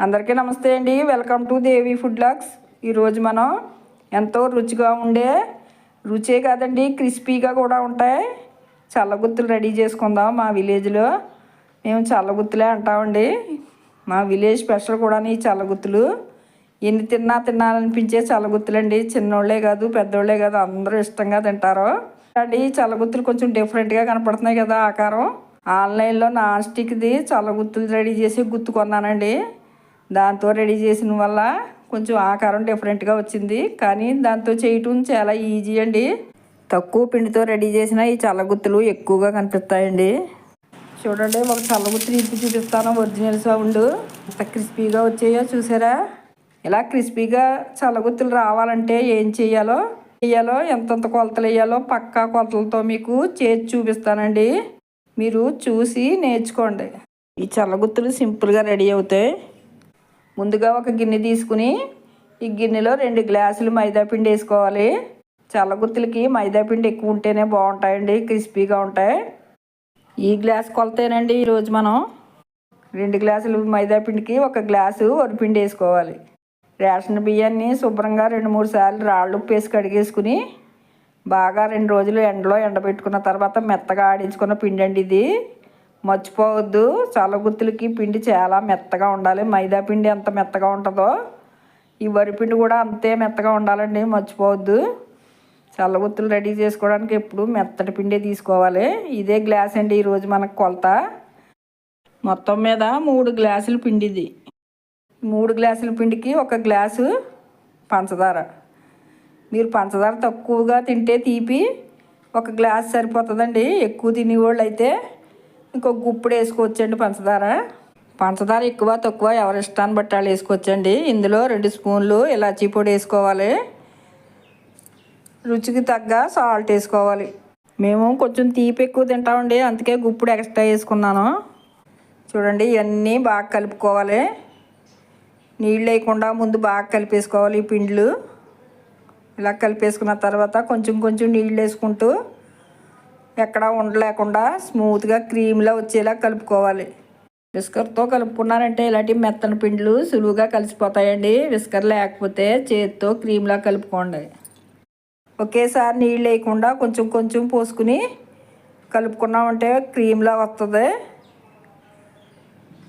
అందరికీ నమస్తే అండి. Welcome to Devi food logs ఈరోజు మనం ఎంతో రుచిగా ఉండే రుచే కాదండి క్రిస్పీగా కూడా ఉంటాయి. చల్లగుత్తులు రెడీ చేసుకుందాం మా విలేజ్లో. మేము చల్లగుత్తులే అంటామండి. మా విలేజ్ స్పెషల్ కూడా ఈ చల్లగుత్తులు. ఎన్ని తిన్నా తినాలనిపించే చల్లగుత్తులండి. చిన్నోళ్ళే కాదు పెద్దోళ్ళే కాదు అందరూ ఇష్టంగా తింటారు. అండి చల్లగుత్తులు కొంచెం డిఫరెంట్గా కనపడుతున్నాయి కదా ఆకారం. ఆన్లైన్లో నాన్ స్టిక్ది చల్లగుత్తులు రెడీ చేసి గుత్తు కొన్నానండి దాంతో రెడీ చేసిన వల్ల కొంచెం ఆకారం డిఫరెంట్గా వచ్చింది. కానీ దాంతో చేయటం చాలా ఈజీ అండి. తక్కువ పిండితో రెడీ చేసిన ఈ చల్లగుత్తులు ఎక్కువగా కనిపిస్తాయండి. చూడండి ఒక చల్లగుత్తులు ఇంటి చూపిస్తాను. ఒరిజినల్ సౌండ్ ఎంత క్రిస్పీగా వచ్చాయో చూసారా? ఇలా క్రిస్పీగా చల్లగుత్తులు రావాలంటే ఏం చేయాలో వేయాలో ఎంతెంత కొలతలు వేయాలో పక్కా కొలతలతో మీకు చేసి చూపిస్తానండి. మీరు చూసి నేర్చుకోండి. ఈ చల్లగుత్తులు సింపుల్గా రెడీ అవుతాయి. ముందుగా ఒక గిన్నె తీసుకుని ఈ గిన్నెలో రెండు గ్లాసులు మైదా పిండి వేసుకోవాలి. చల్లగుత్తులకి మైదా పిండి ఎక్కువ ఉంటేనే బాగుంటాయండి క్రిస్పీగా ఉంటాయి. ఈ గ్లాస్ కొలతేనండి ఈరోజు మనం రెండు గ్లాసులు మైదాపిండికి ఒక గ్లాసు వరిపిండి వేసుకోవాలి. రేషన్ బియ్యాన్ని శుభ్రంగా రెండు మూడు సార్లు రాళ్ళు ఉప్పు వేసి కడిగేసుకుని బాగా రెండు రోజులు ఎండలో ఎండబెట్టుకున్న తర్వాత మెత్తగా ఆడించుకున్న పిండి అండి ఇది. మర్చిపోవద్దు. చల్లగుత్తులకి పిండి చాలా మెత్తగా ఉండాలి. మైదా పిండి ఎంత మెత్తగా ఉంటుందో ఈ వరిపిండి కూడా అంతే మెత్తగా ఉండాలండి. మర్చిపోవద్దు. చల్లగుత్తులు రెడీ చేసుకోవడానికి ఎప్పుడు మెత్తటి పిండి తీసుకోవాలి. ఇదే గ్లాస్ అండి ఈరోజు మనకు కొలత. మొత్తం మీద మూడు గ్లాసులు పిండి ఇది మూడు గ్లాసుల పిండికి ఒక గ్లాసు పంచదార. మీరు పంచదార తక్కువగా తింటే తీపి. ఒక గ్లాస్ సరిపోతుందండి. ఎక్కువ తినేవాళ్ళు అయితే ఇంకొక గుప్పుడు వేసుకోవచ్చండి పంచదార. పంచదార ఎక్కువ తక్కువ ఎవరి ఇష్టాన్ని బట్టి వాళ్ళు వేసుకోవచ్చండి ఇందులో రెండు స్పూన్లు ఇలాచీ పొడి వేసుకోవాలి. రుచికి తగ్గ సాల్ట్ వేసుకోవాలి. మేము కొంచెం తీపి ఎక్కువ తింటామండి అందుకే గుప్పుడు ఎక్స్ట్రా వేసుకున్నాను. చూడండి ఇవన్నీ బాగా కలుపుకోవాలి. నీళ్ళు వేయకుండా ముందు బాగా కలిపేసుకోవాలి ఈ పిండ్లు. ఇలా కలిపేసుకున్న తర్వాత కొంచెం కొంచెం నీళ్ళు వేసుకుంటూ ఎక్కడా ఉండలేకుండా స్మూత్గా క్రీమ్లా వచ్చేలా కలుపుకోవాలి. విస్కర్తో కలుపుకున్నారంటే ఇలాంటి మెత్తని పిండ్లు సులువుగా కలిసిపోతాయండి. విస్కర్ లేకపోతే చేతితో క్రీమ్లా కలుపుకోండి. ఒకేసారి నీళ్ళు వేయకుండా కొంచెం కొంచెం పోసుకుని కలుపుకున్నామంటే క్రీమ్లా వస్తుంది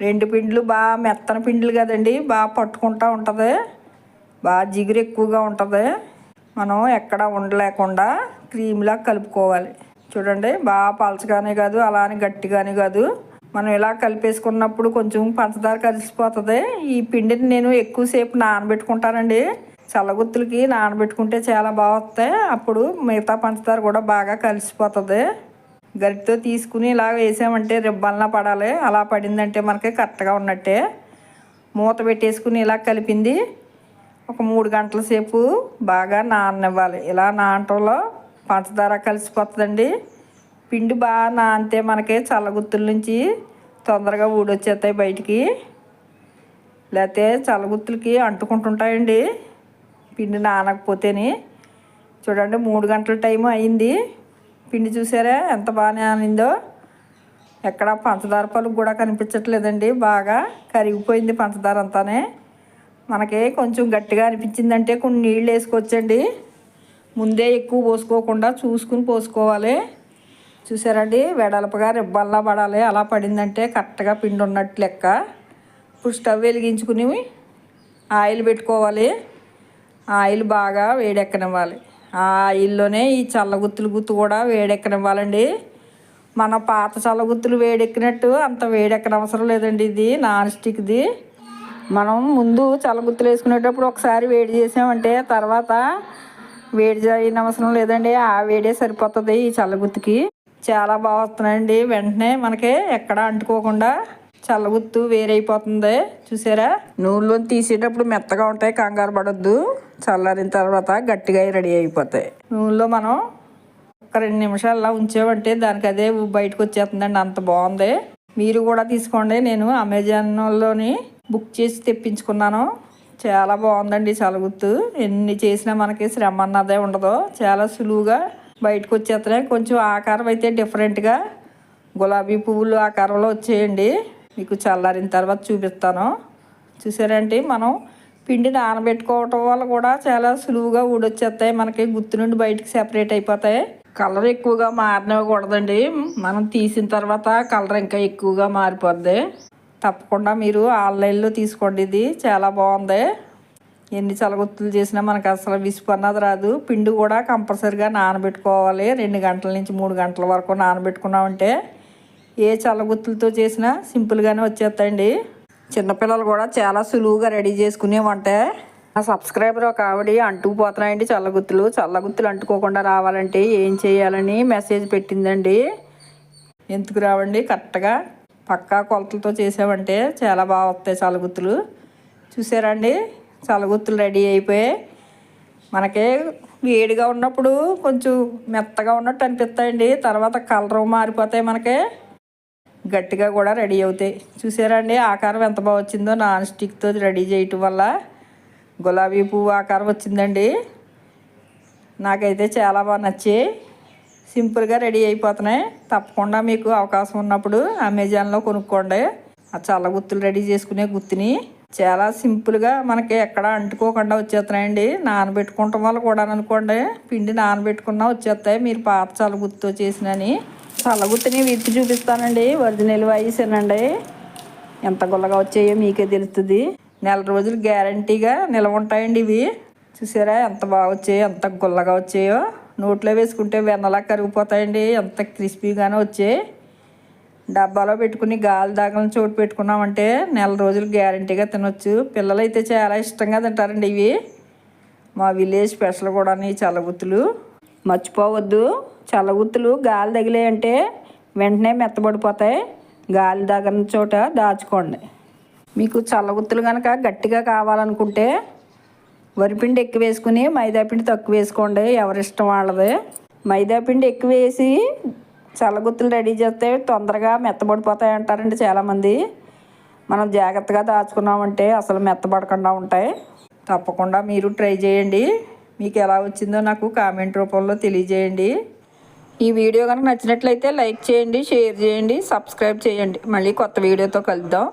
రెండు పిండ్లు బాగా మెత్తన పిండ్లు కదండి బాగా పట్టుకుంటూ ఉంటుంది. బాగా జిగురు ఎక్కువగా ఉంటుంది. మనం ఎక్కడ ఉండలేకుండా క్రీమ్లా కలుపుకోవాలి. చూడండి బాగా పలచగానే కాదు అలా అని గట్టిగానే కాదు. మనం ఇలా కలిపేసుకున్నప్పుడు కొంచెం పంచదార కలిసిపోతుంది. ఈ పిండిని నేను ఎక్కువసేపు నానబెట్టుకుంటానండి. చల్లగుత్తులకి నానబెట్టుకుంటే చాలా బాగా వస్తాయి అప్పుడు మిగతా పంచదార కూడా బాగా కలిసిపోతుంది. గరిటితో తీసుకుని ఇలా వేసామంటే రిబ్బల్లా పడాలి. అలా పడిందంటే మనకి కరెక్ట్గా ఉన్నట్టే. మూత పెట్టేసుకుని ఇలా కలిపింది. ఒక మూడు గంటల సేపు బాగా నాననివ్వాలి. ఇలా నానటంలో పంచదార కలిసిపోతుందండి. పిండి బాగా నానితే మనకి చల్లగుత్తుల నుంచి తొందరగా ఊడొచ్చేస్తాయి బయటికి. లేకపోతే చల్లగుత్తులకి అంటుకుంటుంటాయండి. పిండి నానకపోతేని. చూడండి మూడు గంటల టైం అయింది. పిండి చూసారా ఎంత బాగా నానిందో. ఎక్కడ పంచదార పలుకు కూడా కనిపించట్లేదండి. బాగా కరిగిపోయింది పంచదార అంతానే. మనకి కొంచెం గట్టిగా అనిపించిందంటే కొన్ని నీళ్ళు వేసుకోవచ్చండి. ముందే ఎక్కువ పోసుకోకుండా చూసుకుని పోసుకోవాలి. చూసారండి? వెడల్పగా రిబ్బల్లా పడాలి. అలా పడిందంటే కరెక్ట్గా పిండి ఉన్నట్టు లెక్క. ఇప్పుడు స్టవ్ వెలిగించుకుని ఆయిల్ పెట్టుకోవాలి. ఆయిల్ బాగా వేడెక్కనివ్వాలి. ఆ ఆయిల్లోనే ఈ చల్లగుత్తులు గుత్తు కూడా వేడెక్కనివ్వాలండి. మన పాత చల్లగుత్తులు వేడెక్కినట్టు అంత వేడెక్కనవసరం లేదండి ఇది నాన్ స్టిక్ది. మనం ముందు చల్లగుత్తులు వేసుకునేటప్పుడు ఒకసారి వేడి చేసామంటే తర్వాత వేడి చేయని అవసరం లేదండి. ఆ వేడే సరిపోతుంది ఈ చల్లగుత్తుకి. చాలా బాగా వస్తున్నాయండి. వెంటనే మనకి ఎక్కడ అంటుకోకుండా చల్లగుత్తు వేరైపోతుంది. చూసారా? నూనెలో తీసేటప్పుడు మెత్తగా ఉంటాయి కంగారు పడొద్దు. చల్లారిన తర్వాత గట్టిగా రెడీ అయిపోతాయి. నూనెలో మనం ఒక రెండు నిమిషాలు అలా ఉంచామంటే దానికి అదే బయటకు వచ్చేస్తుందండి. అంత బాగుంది. మీరు కూడా తీసుకోండి. నేను అమెజాన్లోని బుక్ చేసి తెప్పించుకున్నాను. చాలా బాగుందండి చలగుత్తు ఎన్ని చేసినా మనకి శ్రమ అన్నదే ఉండదు. చాలా సులువుగా బయటకు వచ్చేస్తున్నాయి. కొంచెం ఆకారం అయితే డిఫరెంట్గా గులాబీ పువ్వులు ఆకారంలో వచ్చేయండి. మీకు చల్లారిన తర్వాత చూపిస్తాను. చూసారంటే మనం పిండి నానబెట్టుకోవటం వల్ల కూడా చాలా సులువుగా ఊడొచ్చేస్తాయి. మనకి గుర్తు నుండి బయటికి సెపరేట్ అయిపోతాయి. కలర్ ఎక్కువగా మారనివ్వకూడదండి మనం తీసిన తర్వాత కలర్ ఇంకా ఎక్కువగా మారిపోద్ది. తప్పకుండా మీరు ఆన్లైన్లో తీసుకోండి ఇది. చాలా బాగుంది. ఎన్ని చలగొత్తులు చేసినా మనకు అసలు విసుపు అన్నది రాదు. పిండి కూడా కంపల్సరిగా నానబెట్టుకోవాలి. రెండు గంటల నుంచి మూడు గంటల వరకు నానబెట్టుకున్నామంటే ఏ చల్లగుత్తులతో చేసినా సింపుల్గానే వచ్చేస్తాయండి. చిన్నపిల్లలు కూడా చాలా సులువుగా రెడీ చేసుకునేమంటే నా సబ్స్క్రైబర్ ఒక ఆవిడ అంటుకుపోతున్నాయండి చల్లగుత్తులు చల్లగుత్తులు అంటుకోకుండా రావాలంటే ఏం చేయాలని మెసేజ్ పెట్టిందండి. ఎందుకు రావండి? కరెక్ట్గా పక్కా కొలతలతో చేసామంటే చాలా బాగా వస్తాయి చలగుత్తులు. చూసారండి? చలగుత్తులు రెడీ అయిపోయాయి. మనకి వేడిగా ఉన్నప్పుడు కొంచెం మెత్తగా ఉన్నట్టు అనిపిస్తాయండి. తర్వాత కలర్ మారిపోతాయి మనకి. గట్టిగా కూడా రెడీ అవుతాయి. చూసారండి? ఆకారం ఎంత బాగా వచ్చిందో నాన్ స్టిక్తో రెడీ చేయటం వల్ల. గులాబీ పువ్వు ఆకారం వచ్చిందండి. నాకైతే చాలా బాగా నచ్చాయి. సింపుల్గా రెడీ అయిపోతున్నాయి. తప్పకుండా మీకు అవకాశం ఉన్నప్పుడు అమెజాన్లో కొనుక్కోండి. ఆ చల్ల గుత్తులు రెడీ చేసుకునే గుత్తిని. చాలా సింపుల్గా మనకి ఎక్కడ అంటుకోకుండా వచ్చేస్తున్నాయండి. నానబెట్టుకుంటాం వల్ల కూడా అనుకోండి. పిండి నానబెట్టుకున్నా వచ్చేస్తాయి. మీరు పాత చల్ల గుత్తుతో చేసినని. చల్లగుత్తిని విత్తి చూపిస్తానండి. ఒరిజినల్ వాయిసేనండి ఎంత గుల్లగా వచ్చాయో మీకే తెలుస్తుంది. నెల రోజులు గ్యారంటీగా నిల్వ ఉంటాయండి ఇవి. చూసారా? ఎంత బాగా వచ్చాయో ఎంత గుల్లగా వచ్చాయో. నోట్లో వేసుకుంటే వెన్నలా కరిగిపోతాయండి. ఎంత క్రిస్పీగానే వచ్చే. డబ్బాలో పెట్టుకుని గాలి దాగలని చోటు పెట్టుకున్నామంటే నెల రోజులు గ్యారంటీగా తినొచ్చు. పిల్లలు అయితే చాలా ఇష్టంగా తింటారండి ఇవి. మా విలేజ్ స్పెషల్ కూడా ఈ చల్లగుత్తులు. మర్చిపోవద్దు. చల్లగుత్తులు గాలి తగిలాయంటే వెంటనే మెత్తబడిపోతాయి. గాలి దగ్గర చోట దాచుకోండి. మీకు చల్లగుత్తులు కనుక గట్టిగా కావాలనుకుంటే వరిపిండి ఎక్కువ వేసుకుని మైదాపిండి తక్కువ వేసుకోండి. ఎవరిష్టం వాళ్ళది. మైదాపిండి ఎక్కువ వేసి చల్లగుత్తులు రెడీ చేస్తే తొందరగా మెత్తబడిపోతాయి అంటారండి చాలామంది. మనం జాగ్రత్తగా దాచుకున్నామంటే అసలు మెత్తబడకుండా ఉంటాయి. తప్పకుండా మీరు ట్రై చేయండి. మీకు ఎలా వచ్చిందో నాకు కామెంట్ రూపంలో తెలియజేయండి. ఈ వీడియో కనుక నచ్చినట్లయితే లైక్ చేయండి షేర్ చేయండి సబ్స్క్రైబ్ చేయండి. మళ్ళీ కొత్త వీడియోతో కలుద్దాం.